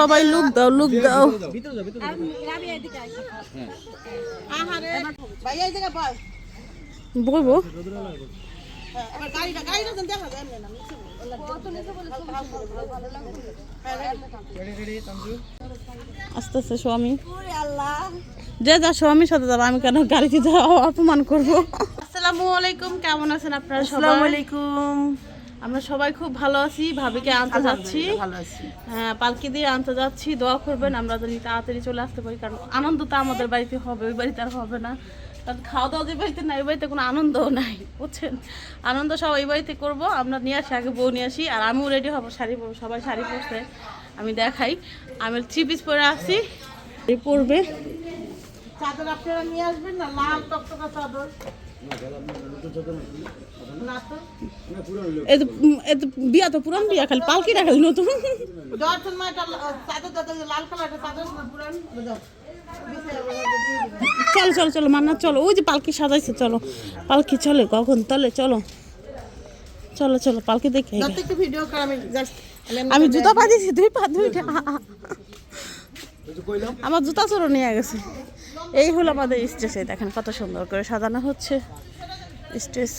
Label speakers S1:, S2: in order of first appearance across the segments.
S1: সবাই লুক দাও লুক দাও।
S2: এই
S1: বলব?
S2: হ্যাঁ,
S1: আস্তে আস্তে স্বামী। যে যা স্বামীর সাথে যাব আমি কেন গাড়িতে যাওয়া অপমান করব? আসসালামু আলাইকুম কেমন আছেন আপনারা সবাই?
S2: আলাইকুম।
S1: আমরা সবাই খুব ভালো আছি ভাবিকে আনতে যাচ্ছি। হ্যাঁ পালকি দিয়ে আনতে যাচ্ছি দোয়া করবেন আমরা জানি তাড়াতাড়ি চলে আসতে পারি কারণ আনন্দ তো আমাদের বাড়িতে হবে ওই বাড়িতে আর হবে না। কারণ খাওয়া দাওয়া যে বাড়িতে নাই ওই বাড়িতে কোনো আনন্দও নাই বুঝছেন? আনন্দ সব ওই বাড়িতে করব আমরা নিয়ে আসি আগে বউ নিয়ে আসি আর আমিও রেডি হব শাড়ি পরবো সবাই শাড়ি পরছে আমি দেখাই। আমি থ্রি পিস পরে আসি। এই পরবে।
S2: চাদর আপনারা নিয়ে আসবেন না? লাল টকটকা চাদর।
S1: বিয়া তো পুরান বিয়া খালি পালকিটা খালি নতুন। চলো চলো চলো মান্না চলো। ওই যে পালকি সাজাইছে চলো। পালকি চলে কখন? তলে চলো। চলো চলো পালকি দেখে
S2: আমি
S1: জুতা পাঠিয়েছি দুই পা দুইটা। আমার জুতা চোরও নিয়ে গেছে। এই হলো আমাদের স্টেজে দেখেন কত সুন্দর করে সাজানো হচ্ছে। স্টেজ।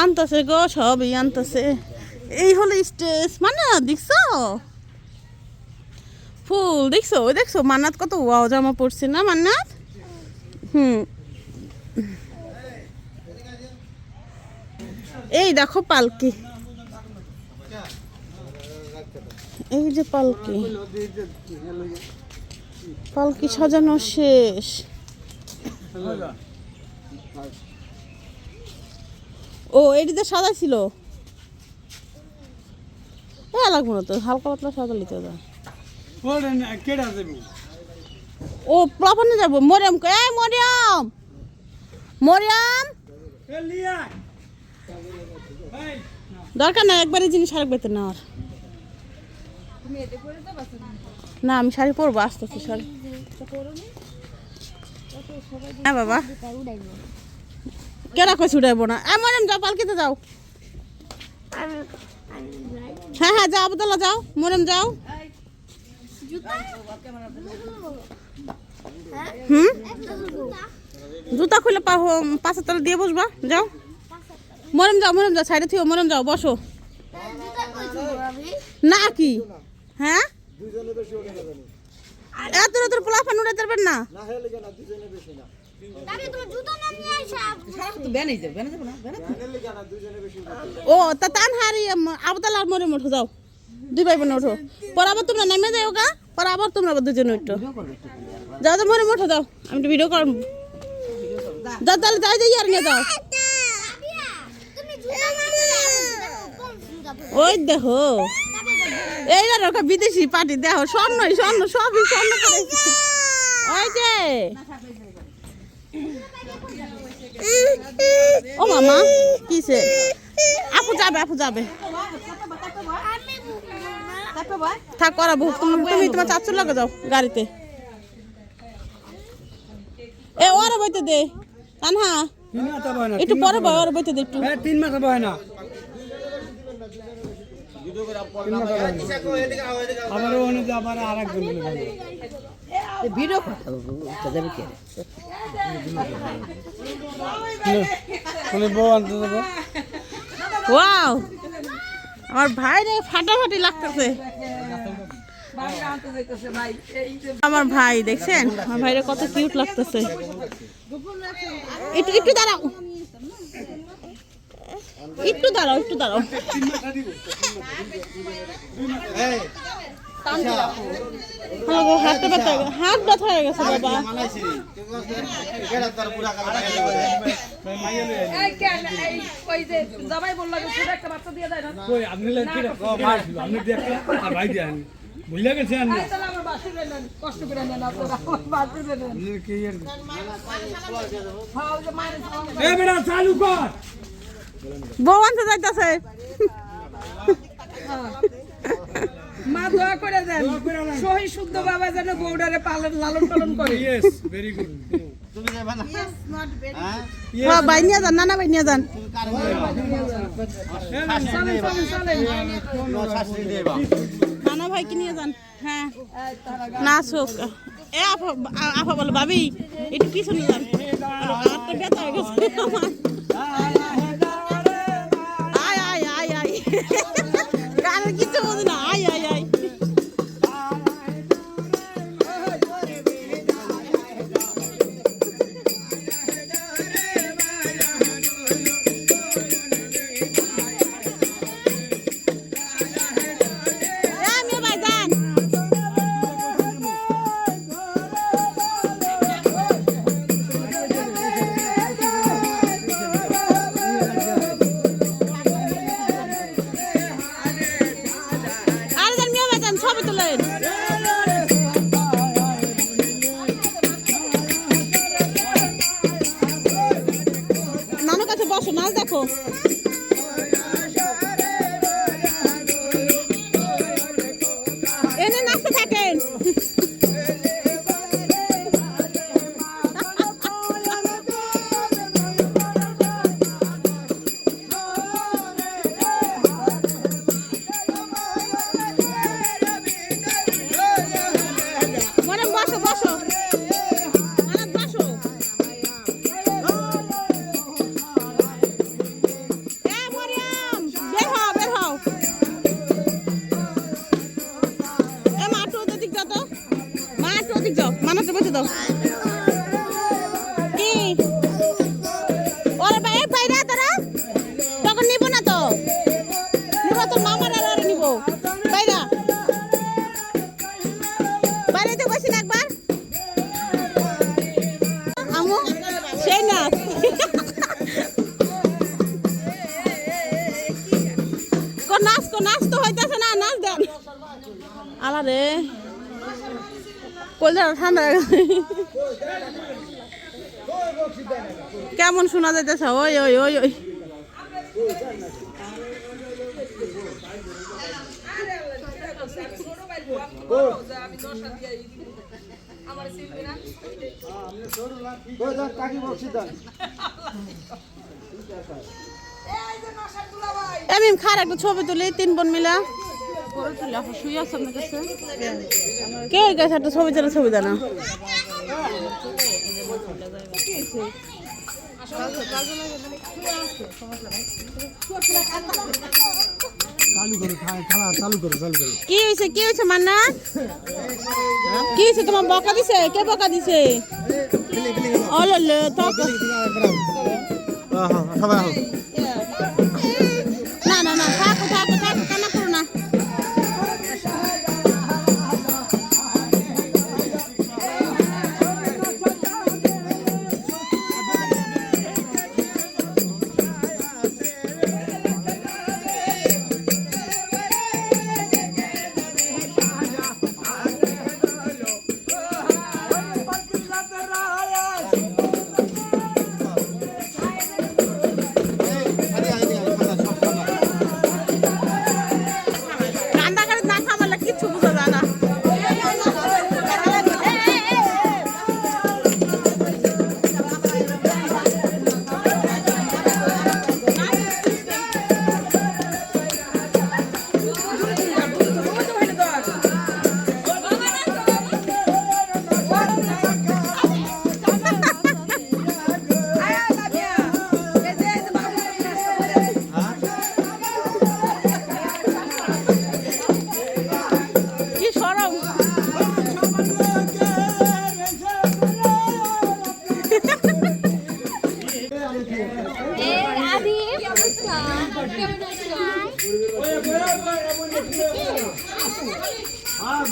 S1: আনতেছে গো সবই আনতেছে। এই হলো স্টেজ। মানে দেখছ? ফুল দেখছ? ওই দেখছ? মান্নাত কত ওয়াও জামা পড়ছে না মান্নাত? হুম। এই দেখো পালকি। এই যে পালকি। পালকি সাজানো শেষ। ও এটিতে সাদা ছিল এ, লাগবো না তো, হালকা পাতলা সাদা লিতে ও প্লাবনে যাব, মরিয়াম এই মরিয়াম! মরিয়াম! দরকার না একবারই জিনিস আরেক বেতে নেওয়ার। না আমি শাড়ি পরবো আস্তে আস্তে শাড়ি। হ্যাঁ বাবা। কেনা কই ছুটাইবো না? এ মরিয়াম যাও পালকিতে যাও। হ্যাঁ হ্যাঁ যাও আবদুল্লাহ যাও। মরিয়াম যাও। হুম? জুতা খুলে পা পাশের তলে দিয়ে বসবা যাও। মরম যাও মরম যাও সাইডে থিও মরম যাও বসো। না কি? হ্যাঁ? এত এত পোলাফান উড়ে দেবেন না? ও তা তান হারি মরে ওঠো যাও। দুই ভাই বোন ওঠো পর আবার তোমরা নেমে যাও গা পর আবার তোমরা আবার দুজন উঠো। যাও তো মরে ওঠো যাও। আমি একটু ভিডিও করব যাও তাহলে যাই যাই আর নিয়ে যাও। ওই দেখো। এই না রকম বিদেশি পার্টি দেখো স্বর্ণই স্বর্ণ সবই স্বর্ণ করেছে ওই যে। ও মামা কিসে আপু যাবে আপু যাবে। থাক করাবো তুমি তুমি তোমার চাচুর লাগে যাও গাড়িতে। এ ওরা বইতে দে। কানহা একটু পরে বয় ওরা বইতে দে একটু।
S3: হ্যাঁ তিন মাথা বয় না।
S1: ওয়াও আমার ভাই রে ফাটাফাটি লাগতেছে। আমার ভাই, দেখছেন? আমার ভাইরে কত কিউট লাগতেছে। একটু একটু দাঁড়াও। একটু দাঁড়াও একটু দাঁড়াও। হ্যালো গো, হাতটা ব্যথা হয়ে গেছে। হাত ব্যথা হয়ে গেছে বাবা।
S3: কই আপনি লেন কি রাখো ভাই আপনি দেখলে আর ভাই দেন। বুঝলে গেছেন আপনি? কি এর এ চালু কর।
S1: বউ আনতে যাইতেছে
S2: মা দোয়া করে দেন সহি শুদ্ধ বাবা যেন বউডারে পালন লালন পালন করে
S3: ইয়েস ভেরি গুড
S4: তুমি যাবা না হ্যাঁ
S1: হ্যাঁ ভাই নিয়ে যান নানা যান নানা ভাই কি নিয়ে যান হ্যাঁ না শোক এ আফা আ- আফা বলো ভাবি একটু পিছনে যান হাতটা ব্যথা হয়ে গেছে আমার। ভাই যাও মানাতে বসে দাও ঠান্ডা কেমন শোনা যাইতেছে? ওই ওই ওই ওই। এমনি খার একটা ছবি তুলি, তিন বোন মিলা। কে কাছে একটা ছবি তোলা ছবি
S3: করো
S1: কি হয়েছে কি হয়েছে মান্না? কি হয়েছে তোমার বকা দিছে? কে বকা দিছে? ওলে তো
S4: সবাই
S1: না কি
S5: অবস্থা কেমন আছো
S3: হ্যাঁ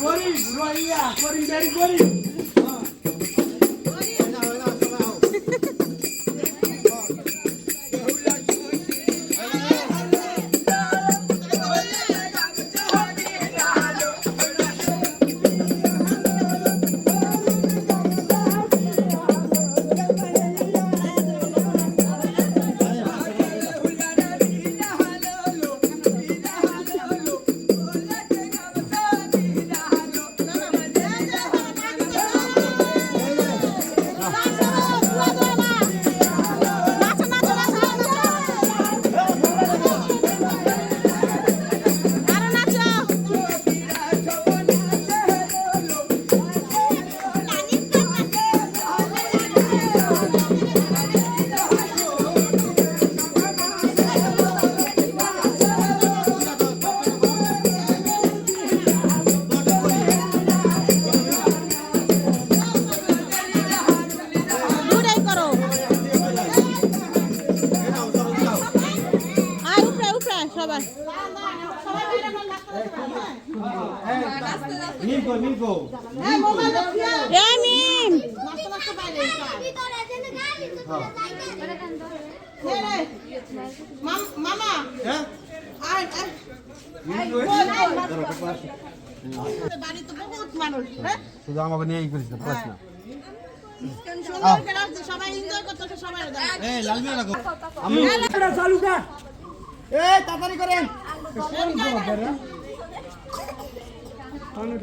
S1: মিম মামা
S6: হ্যাঁ
S1: হ্যাঁ
S6: শুধু আমাকে নিয়েই করিস না প্রশ্ন।
S1: সুন্দর সবাই এনজয় করতেছে সবাই
S6: এই লাল মিয়া রাখো আমি এই তাড়াতাড়ি করেন।
S4: আমি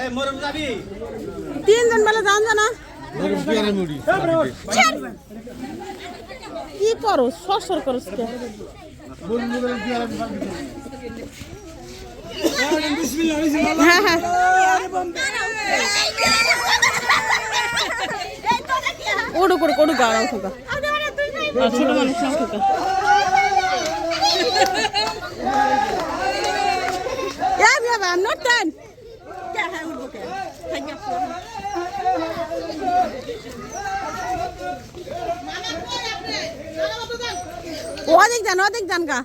S1: এই
S6: মরম যাবি?
S1: তিনজন বেলা যান জানা কি করো? সরসর করো
S4: বিসমিল্লাহ, বিসমিল্লাহ।
S1: হ্যাঁ হ্যাঁ ওডুক ওডুক ওডুক আড়াও আর ছোট মানুষ থাকা Yeah, yeah, I'm not done.
S2: মামা কই আপনি মামা তো যান
S1: অধিক যান অধিক যান গা।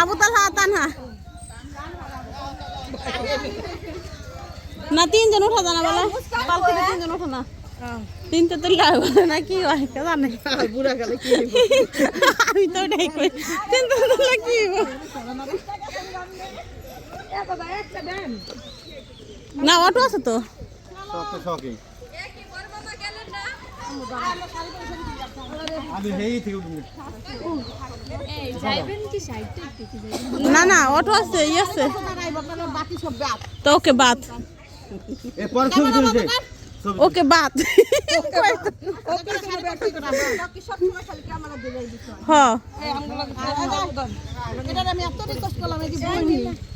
S1: আবু তালহা তানহা। না তিনজন উঠা জানা বলে। পালকিতে তিনজন উঠো না। তিনটে তো লাগবে না কি হয় জানে? বুড়া গেলে কি আমি তো ওটাই কই। তিনটে তো কি? না, অটো আছে তো।
S4: আমি
S1: না না, অটো আছে, ই আছে। তো ওকে বাদ। ওকে বাদ। হ্যাঁ। ডাইনি ডাইনি ডাইনি
S4: মনে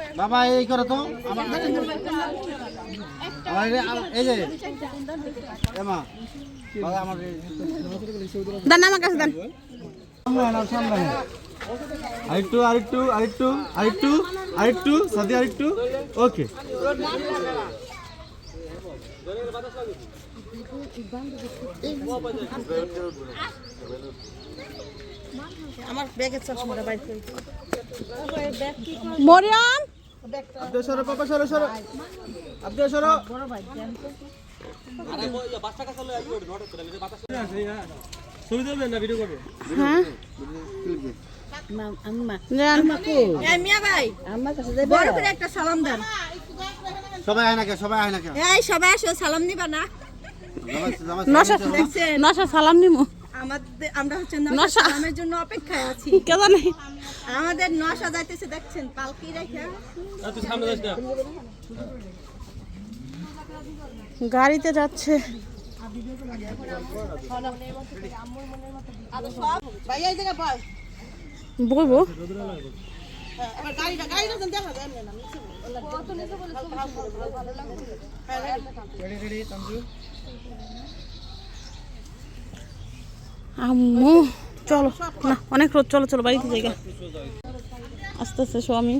S4: বাবা এই করো তো। আমার আমার এই- আমার- যে। এমা বাবা আমার এই-
S1: দেন আমার কাছে দেন
S4: সামনে নাও সামনে আরেকটু আরেকটু আরেকটু আরেকটু আরেকটু সাদি আরেকটু। ওকে।
S1: মরিয়ম?
S4: আব্দুল সরো পাপা সরো সরো। আব্দুল সরো।
S3: ছবি তুলবেন না ভিডিও করবে?
S1: হ্যাঁ?
S4: সবাই আয় না কে সবাই আয় না কে
S7: এই সবাই আসো সালাম নিবা না।
S1: নশা সালাম নিমু।
S7: আমাদের আমরা হচ্ছে
S1: নশা।
S7: নশা সালামের জন্য অপেক্ষায় আছি
S1: কে জানে
S7: আমাদের নশা যাইতেছে দেখছেন পালকি রেখে
S3: তুই সামনে যাস না
S1: গাড়িতে যাচ্ছে
S7: ভাই এই জায়গা পাও
S1: বলব
S7: এবার গাড়িটা গাড়িটা যেন দেখা যায় না
S1: আম্মু। চলো, না, অনেক রোদ, চলো চলো, বাড়িতে জায়গা আস্তে আস্তে স্বামী।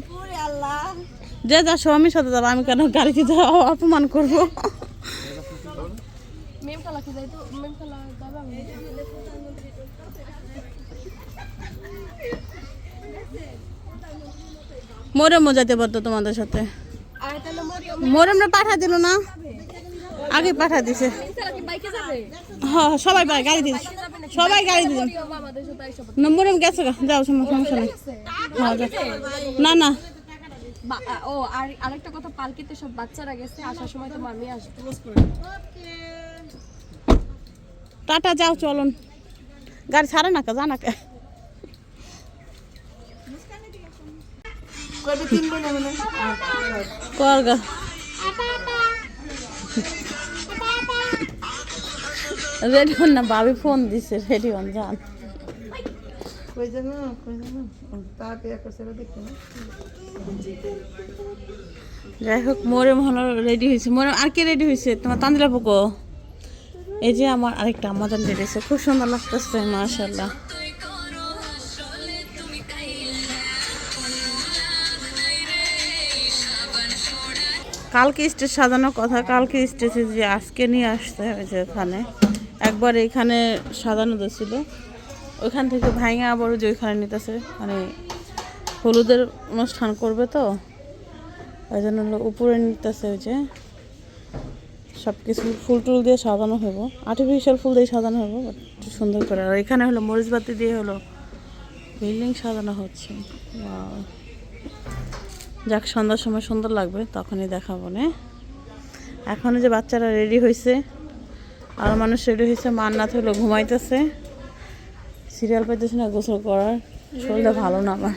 S1: যে, যা, স্বামীর সাথে যাব, আমি কেন গাড়িতে যাওয়া অপমান করব? মোরেমও যেতে পারতো তোমাদের সাথে।
S5: তাহলে মরিয়ম
S1: পাঠা দিল না? আগে পাঠা দিছে। হ্যাঁ সবাই পায় গাড়ি দিস সবাই গাড়ি দিন নম্বরে গেছে যাও সম- সমস্যা নেই। হ্যাঁ, না না।
S5: ও আর আরেকটা কথা পালকিতে সব বাচ্চারা গেছে আসার সময় তো মামি আসবে।
S1: টাটা যাও চলুন। গাড়ি ছাড়ে না কে জানা কে? কর গা রেডি হন না ভাবি ফোন দিছে রেডি হন যান। যাই হোক মোরে মহল রেডি হয়েছে। মোরে আর কে রেডি হয়েছে? তোমার তান্দিলা পুকো এই যে আমার আরেকটা রেডি হয়েছে। খুব সুন্দর লাগতেছে মাশাল্লাহ কালকে স্টেজ সাজানোর কথা কালকে স্টেজে যে আজকে নিয়ে আসতে হবে যে এখানে একবার এখানে সাজানো দিয়েছিল ওইখান থেকে ভাঙা আবার যে ওইখানে নিতেছে। মানে হলুদের অনুষ্ঠান করবে তো। ওই জন্য উপরে নিতেছে ওই যে। সব কিছু ফুল টুল দিয়ে সাজানো হইব। আর্টিফিশিয়াল ফুল দিয়ে সাজানো হইব একটু সুন্দর করে। আর এখানে হলো মরিচবাতি দিয়ে হলো বিল্ডিং সাজানো হচ্ছে। যাক, সন্ধ্যার সময় সুন্দর লাগবে, তখনই দেখাবো না। এখনও যে বাচ্চারা রেডি হয়েছে আর মানুষ সেটা হয়েছে মান্নাত হলো ঘুমাইতেছে। সিরিয়াল পাইতেছে না গোসল করার। শরীরটা ভালো না আমার।